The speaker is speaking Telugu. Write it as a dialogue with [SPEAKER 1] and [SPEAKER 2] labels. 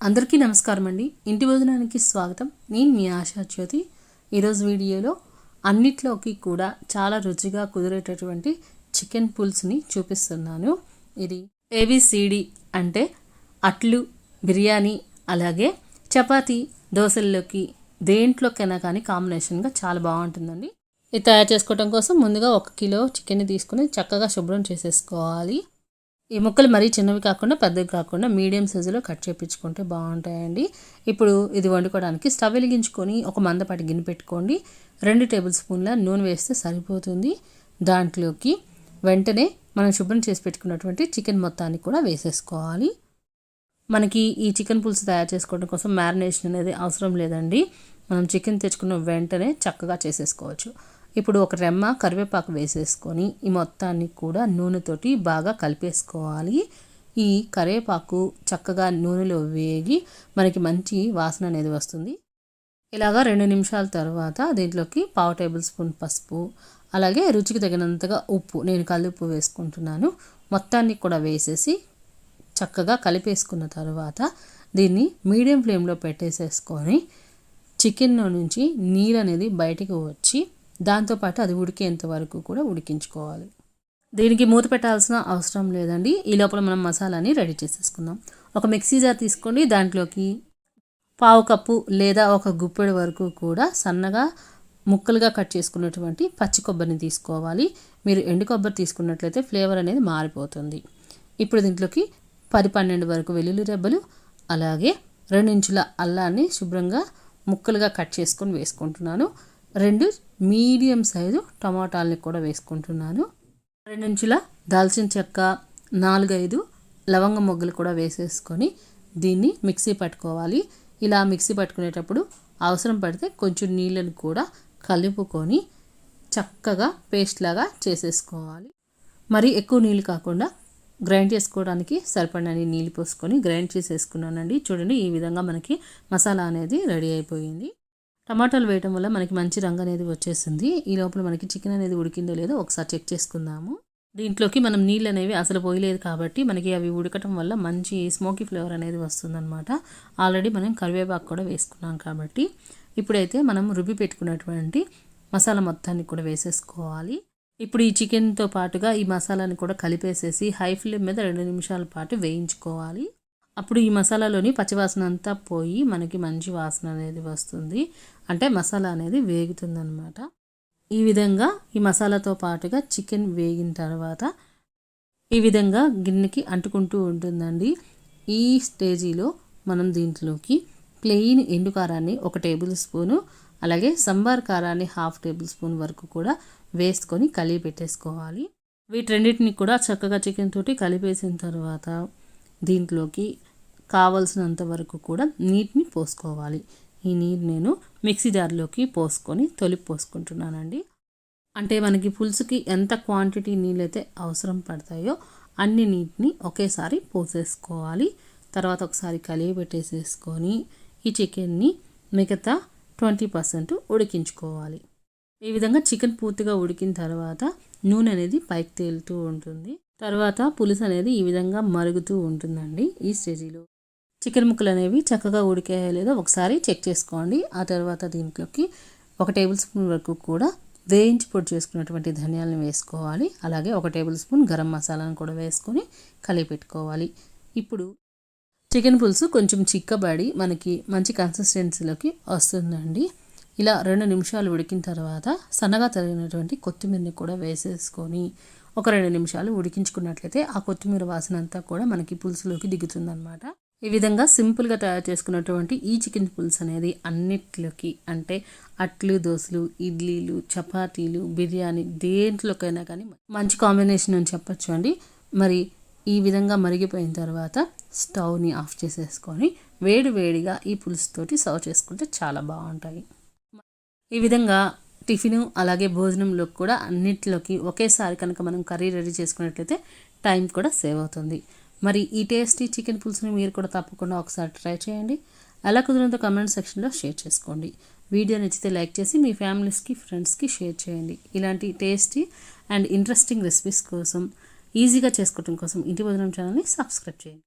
[SPEAKER 1] అందరికీ నమస్కారం అండి ఇంటి భోజనానికి స్వాగతం. నేను మీ ఆశా జ్యోతి. ఈరోజు వీడియోలో అన్నిట్లోకి కూడా చాలా రుచిగా కుదిరేటటువంటి చికెన్ పులుసుని చూపిస్తున్నాను. ఇది ఏబిసిడి అంటే అట్లు బిర్యానీ అలాగే చపాతి దోశల్లోకి దేంట్లోకైనా కానీ కాంబినేషన్గా చాలా బాగుంటుందండి. ఇది తయారు చేసుకోవడం కోసం ముందుగా ఒక కిలో చికెన్ని తీసుకుని చక్కగా శుభ్రం చేసేసుకోవాలి. ఈ ముక్కలు మరీ చిన్నవి కాకుండా పెద్దవి కాకుండా మీడియం సైజులో కట్ చేపించుకుంటే బాగుంటాయండి. ఇప్పుడు ఇది వండుకోవడానికి స్టవ్ వెలిగించుకొని ఒక మందపాటి గిన్నె పెట్టుకోండి. రెండు టేబుల్ స్పూన్ల నూనె వేస్తే సరిపోతుంది. దాంట్లోకి వెంటనే మనం శుభ్రం చేసి పెట్టుకున్నటువంటి చికెన్ మొత్తాన్ని కూడా వేసేసుకోవాలి. మనకి ఈ చికెన్ పులుసు తయారు చేసుకోవడం కోసం మ్యారినేషన్ అనేది అవసరం లేదండి. మనం చికెన్ తెచ్చుకున్న వెంటనే చక్కగా చేసేసుకోవచ్చు. ఇప్పుడు ఒక రెమ్మ కరివేపాకు వేసేసుకొని ఈ మొత్తాన్ని కూడా నూనెతోటి బాగా కలిపేసుకోవాలి. ఈ కరివేపాకు చక్కగా నూనెలో వేగి మనకి మంచి వాసన అనేది వస్తుంది. ఇలాగా రెండు నిమిషాల తర్వాత దీంట్లోకి పావు టేబుల్ స్పూన్ పసుపు అలాగే రుచికి తగినంతగా ఉప్పు నేను కల్లుప్పు వేసుకుంటున్నాను. మొత్తాన్ని కూడా వేసేసి చక్కగా కలిపేసుకున్న తర్వాత దీన్ని మీడియం ఫ్లేమ్లో పెట్టేసేసుకొని చికెన్లో నుంచి నీరు అనేది బయటికి వచ్చి దాంతోపాటు అది ఉడికేంత వరకు కూడా ఉడికించుకోవాలి. దీనికి మూత పెట్టాల్సిన అవసరం లేదండి. ఈ లోపల మనం మసాలాని రెడీ చేసేసుకుందాం. ఒక మిక్సీ జార్ తీసుకోండి. దాంట్లోకి పావు కప్పు లేదా ఒక గుప్పెడు వరకు కూడా సన్నగా ముక్కలుగా కట్ చేసుకున్నటువంటి పచ్చి కొబ్బరిని తీసుకోవాలి. మీరు ఎండు కొబ్బరి తీసుకున్నట్లయితే ఫ్లేవర్ అనేది మారిపోతుంది. ఇప్పుడు దీంట్లోకి పది పన్నెండు వరకు వెల్లుల్లి రెబ్బలు అలాగే రెండించుల అల్లాన్ని శుభ్రంగా ముక్కలుగా కట్ చేసుకొని వేసుకుంటున్నాను. రెండు మీడియం సైజు టమాటాలని కూడా వేసుకుంటున్నాను. రెండంచుల దాల్చిన చెక్క నాలుగైదు లవంగ మొగ్గలు కూడా వేసేసుకొని దీన్ని మిక్సీ పట్టుకోవాలి. ఇలా మిక్సీ పట్టుకునేటప్పుడు అవసరం పడితే కొంచెం నీళ్ళను కూడా కలుపుకొని చక్కగా పేస్ట్ లాగా చేసేసుకోవాలి. మరి ఎక్కువ నీళ్ళు కాకుండా గ్రైండ్ చేసుకోవడానికి సరిపడని నీళ్ళు పోసుకొని గ్రైండ్ చేసేసుకున్నానండి. చూడండి ఈ విధంగా మనకి మసాలా అనేది రెడీ అయిపోయింది. టమాటాలు వేయడం వల్ల మనకి మంచి రంగు అనేది వచ్చేసింది ఈ లోపల మనకి చికెన్ అనేది ఉడికిందో లేదో ఒకసారి చెక్ చేసుకుందాము. దీంట్లోకి మనం నీళ్ళు అనేవి అసలు పోయలేదు కాబట్టి మనకి అవి ఉడకటం వల్ల మంచి స్మోకీ ఫ్లేవర్ అనేది వస్తుందన్నమాట. ఆల్రెడీ మనం కరివేపాకు కూడా వేసుకున్నాం కాబట్టి ఇప్పుడైతే మనం రుబ్బి పెట్టుకున్నటువంటి మసాలా మొత్తాన్ని కూడా వేసేసుకోవాలి. ఇప్పుడు ఈ చికెన్తో పాటుగా ఈ మసాలాని కూడా కలిపేసేసి హై ఫ్లేమ్ మీద రెండు నిమిషాల పాటు వేయించుకోవాలి. అప్పుడు ఈ మసాలాలోని పచ్చివాసన అంతా పోయి మనకి మంచి వాసన అనేది వస్తుంది. అంటే మసాలా అనేది వేగుతుందనమాట ఈ విధంగా ఈ మసాలాతో పాటుగా చికెన్ వేగిన తర్వాత ఈ విధంగా గిన్నెకి అంటుకుంటూ ఉంటుందండి. ఈ స్టేజీలో మనం దీంట్లోకి ప్లెయిన్ ఎండు కారాన్ని ఒక టేబుల్ స్పూను అలాగే సంబార్ కారాన్ని హాఫ్ టేబుల్ స్పూన్ వరకు కూడా వేసుకొని కలిపి పెట్టేసుకోవాలి. వీటన్నిటిని కూడా చక్కగా చికెన్ తోటి కలిపేసిన తర్వాత దీంట్లోకి కావలసినంత వరకు కూడా నీటిని పోసుకోవాలి. ఈ నీరు నేను మిక్సీ జార్లోకి పోసుకొని తొలిపి పోసుకుంటున్నానండి. అంటే మనకి పులుసుకి ఎంత క్వాంటిటీ నీళ్ళైతే అవసరం పడతాయో అన్ని నీటిని ఒకేసారి పోసేసుకోవాలి. తర్వాత ఒకసారి కలిగి పెట్టేసేసుకొని ఈ చికెన్ని మిగతా ట్వంటీ పర్సెంట్ ఉడికించుకోవాలి. ఈ విధంగా చికెన్ పూర్తిగా ఉడికిన తర్వాత నూనె అనేది పైకి తేలుతూ ఉంటుంది. తర్వాత పులుసు అనేది ఈ విధంగా మరుగుతూ ఉంటుందండి ఈ స్టేజీలో. చికెన్ ముక్కలు అనేవి చక్కగా ఉడికాయో లేదో ఒకసారి చెక్ చేసుకోండి. ఆ తర్వాత దీంట్లోకి ఒక టేబుల్ స్పూన్ వరకు కూడా వేయించి పొడి చేసుకున్నటువంటి ధనియాలను వేసుకోవాలి. అలాగే ఒక టేబుల్ స్పూన్ గరం మసాలాను కూడా వేసుకొని కలిపి పెట్టుకోవాలి. ఇప్పుడు చికెన్ పులుసు కొంచెం చిక్కబడి మనకి మంచి కన్సిస్టెన్సీలోకి వస్తుందండి. ఇలా రెండు నిమిషాలు ఉడికిన తర్వాత సన్నగా తరిగినటువంటి కొత్తిమీరని కూడా వేసేసుకొని ఒక రెండు నిమిషాలు ఉడికించుకున్నట్లయితే ఆ కొత్తిమీర వాసన అంతా కూడా మనకి పులుసులోకి దిగుతుందనమాట ఈ విధంగా సింపుల్గా తయారు చేసుకున్నటువంటి ఈ చికెన్ పులుసు అనేది అన్నిట్లోకి అంటే అట్లు దోశలు ఇడ్లీలు చపాతీలు బిర్యానీ దేంట్లోకైనా కానీ మంచి కాంబినేషన్ అని చెప్పచ్చు అండి. మరి ఈ విధంగా మరిగిపోయిన తర్వాత స్టవ్ని ఆఫ్ చేసేసుకొని వేడి వేడిగా ఈ పులుసుతోటి సర్వ్ చేసుకుంటే చాలా బాగుంటాయి. ఈ విధంగా టిఫిన్ అలాగే భోజనంలో కూడా అన్నింటిలోకి ఒకేసారి కనుక మనం కర్రీ రెడీ చేసుకున్నట్లయితే టైం కూడా సేవ్ అవుతుంది. మరి ఈ టేస్టీ చికెన్ పులుసుని మీరు కూడా తప్పకుండా ఒకసారి ట్రై చేయండి. ఎలా కుదిరినంత కమెంట్ సెక్షన్లో షేర్ చేసుకోండి. వీడియో నచ్చితే లైక్ చేసి మీ ఫ్యామిలీస్కి ఫ్రెండ్స్కి షేర్ చేయండి. ఇలాంటి టేస్టీ అండ్ ఇంట్రెస్టింగ్ రెసిపీస్ కోసం ఈజీగా చేసుకోవడం కోసం ఇంటి భోజనం ఛానల్ని సబ్స్క్రైబ్ చేయండి.